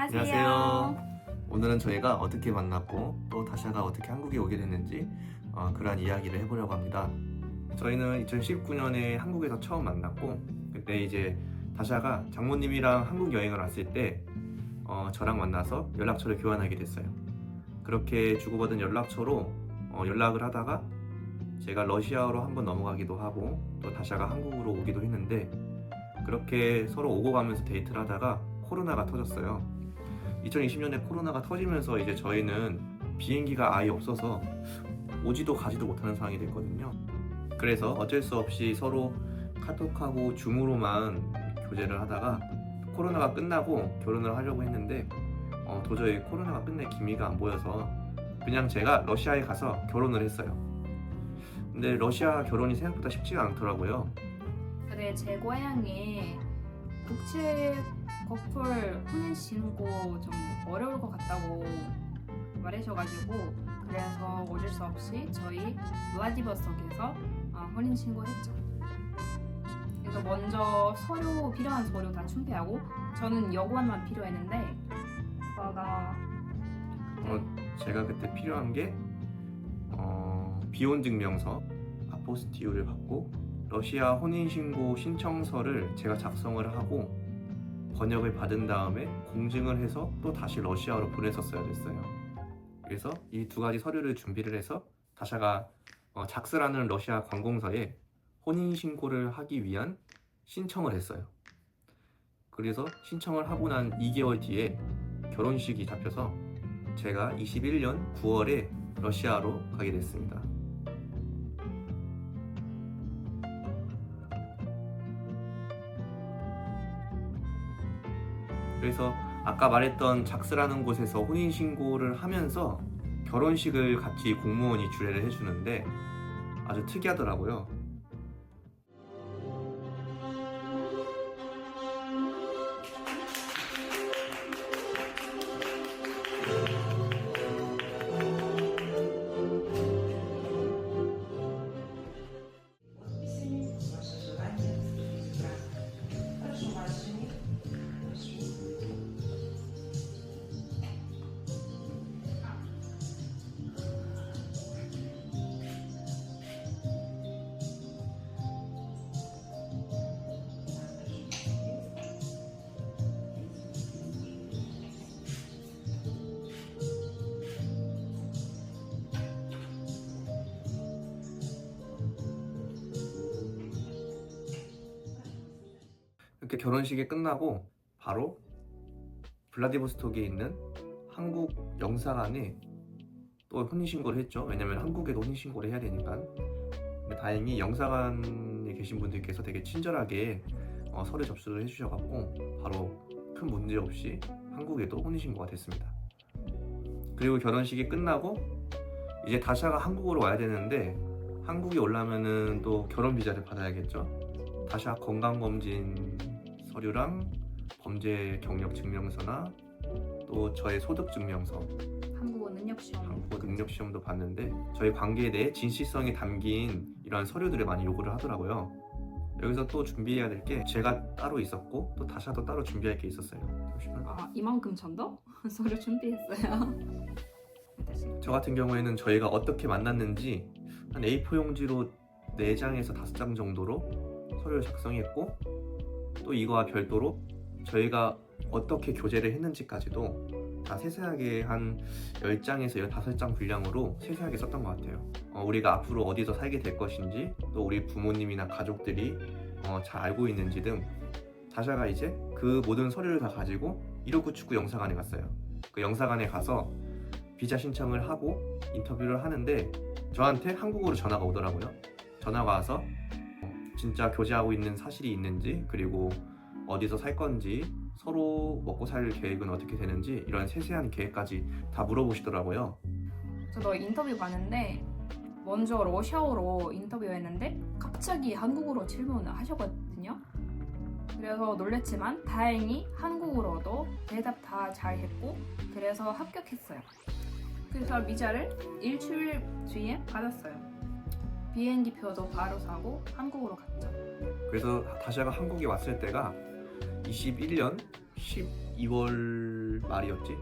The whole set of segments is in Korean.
안녕하세요. 안녕하세요. 오늘은 저희가 어떻게 만났고 또 다샤가 어떻게 한국에 오게 됐는지 어, 그러한 이야기를 해보려고 합니다. 저희는 2019년에 한국에서 처음 만났고 그때 이제 다샤가 장모님이랑 한국 여행을 왔을 때 어, 저랑 만나서 연락처를 교환하게 됐어요. 그렇게 주고받은 연락처로 어, 연락을 하다가 제가 러시아로 한번 넘어가기도 하고 또 다샤가 한국으로 오기도 했는데 그렇게 서로 오고 가면서 데이트를 하다가 코로나가 터졌어요. 2020년에 코로나가 터지면서 이제 저희는 비행기가 아예 없어서 오지도 가지도 못하는 상황이 됐거든요. 그래서 어쩔 수 없이 서로 카톡하고 줌으로만 교제를 하다가 코로나가 끝나고 결혼을 하려고 했는데 어, 도저히 코로나가 끝낼 기미가 안 보여서 그냥 제가 러시아에 가서 결혼을 했어요. 근데 러시아 결혼이 생각보다 쉽지가 않더라고요. 그래 제 고향에 국제 커플 혼인 신고 좀 어려울 것 같다고 말하셔가지고 그래서 어쩔 수 없이 저희 블라디버스톡에서 어, 혼인 신고했죠. 그래서 먼저 서류 필요한 서류 다 준비하고 저는 여권만 필요했는데 오빠가 어, 제가 그때 필요한 게 어, 비혼 증명서 아포스티유를 받고 러시아 혼인신고 신청서를 제가 작성을 하고 번역을 받은 다음에 공증을 해서 또 다시 러시아로 보냈었어야 됐어요. 그래서 이 두 가지 서류를 준비를 해서 다샤가 어, 작스라는 러시아 관공서에 혼인 신고를 하기 위한 신청을 했어요. 그래서 신청을 하고 난 2개월 뒤에 결혼식이 잡혀서 제가 21년 9월에 러시아로 가게 됐습니다. 그래서 아까 말했던 작스라는 곳에서 혼인신고를 하면서 결혼식을 같이 공무원이 주례를 해주는데 아주 특이하더라고요. 이렇게 결혼식이 끝나고 바로 블라디보스톡에 있는 한국 영사관에 또 혼인신고를 했죠. 왜냐면 한국에도 혼인신고를 해야 되니까. 다행히 영사관에 계신 분들께서 되게 친절하게 어, 서류 접수를 해주셔갖고 바로 큰 문제 없이 한국에도 혼인신고가 됐습니다. 그리고 결혼식이 끝나고 이제 다샤가 한국으로 와야 되는데 한국에 올라면은 또 결혼 비자를 받아야겠죠. 다샤 건강검진 서류랑 범죄 경력 증명서나 또 저의 소득 증명서, 한국어 능력 시험 한국어 능력 시험도 봤는데 저희 관계에 대해 진실성이 담긴 이런 서류들을 많이 요구를 하더라고요. 여기서 또 준비해야 될 게 제가 따로 있었고 또 다샤도 따로 준비할 게 있었어요. 잠시만. 아 이만큼 전도 서류 준비했어요. 다시. 저 같은 경우에는 저희가 어떻게 만났는지 한 A4 용지로 4장에서 5장 정도로 서류를 작성했고 또 이거와 별도로 저희가 어떻게 교제를 했는지까지도 다 세세하게 한 10장에서 15장 분량으로 세세하게 썼던 것 같아요. 어, 우리가 앞으로 어디서 살게 될 것인지 또 우리 부모님이나 가족들이 어, 잘 알고 있는지 등 다샤가 이제 그 모든 서류를 다 가지고 159축구 영사관에 갔어요. 그 영사관에 가서 비자 신청을 하고 인터뷰를 하는데 저한테 한국어로 전화가 오더라고요. 전화가 와서 어, 진짜 교제하고 있는 사실이 있는지 그리고 어디서 살 건지 서로 먹고 살 계획은 어떻게 되는지 이런 세세한 계획까지 다 물어보시더라고요. 저도 인터뷰 봤는데 먼저 러시아어로 인터뷰했는데 갑자기 한국어로 질문을 하셨거든요. 그래서 놀랬지만 다행히 한국어로도 대답 다 잘했고 그래서 합격했어요. 그래서 비자를 일주일 뒤에 받았어요. 비행기 표도 바로 사고 한국으로 갔죠. 그래서 다시아가 한국에 왔을 때가 21년 12월 12월 말이었지.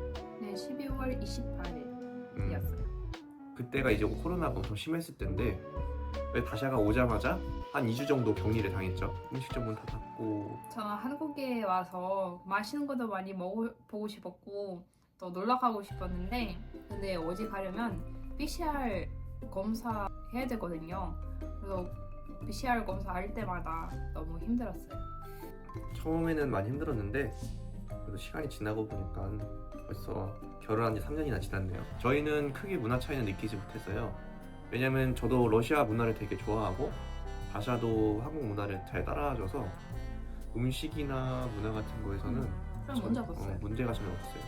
네, 12월 28일이었어요. 음, 그때가 이제 코로나가 엄청 심했을 때인데 왜 다샤가 오자마자 한 2주 정도 격리를 당했죠. 음식점 문다 닫고 저는 한국에 와서 맛있는 것도 많이 먹어보고 싶었고 또 놀러 가고 싶었는데 근데 어디 가려면 PCR 검사 해야 되거든요. 그래서 PCR 검사 할 때마다 너무 힘들었어요. 처음에는 많이 힘들었는데 그래도 시간이 지나고 보니까 벌써 결혼한 지 3년이나 지났네요. 저희는 크게 문화 차이는 느끼지 못했어요. 왜냐면 저도 러시아 문화를 되게 좋아하고 다샤도 한국 문화를 잘 따라줘서 음식이나 문화 같은 거에서는 그럼 전- 먼저. 어, 문제가 전혀 없어요.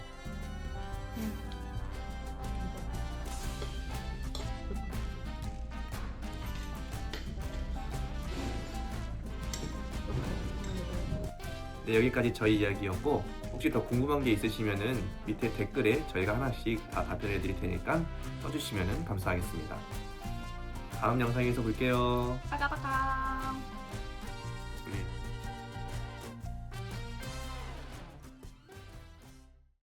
네, 여기까지 저희 이야기였고 혹시 더 궁금한 게 있으시면은 밑에 댓글에 저희가 하나씩 다 답변해 드릴 테니까 써주시면 감사하겠습니다. 다음 영상에서 볼게요. 빠까빠까.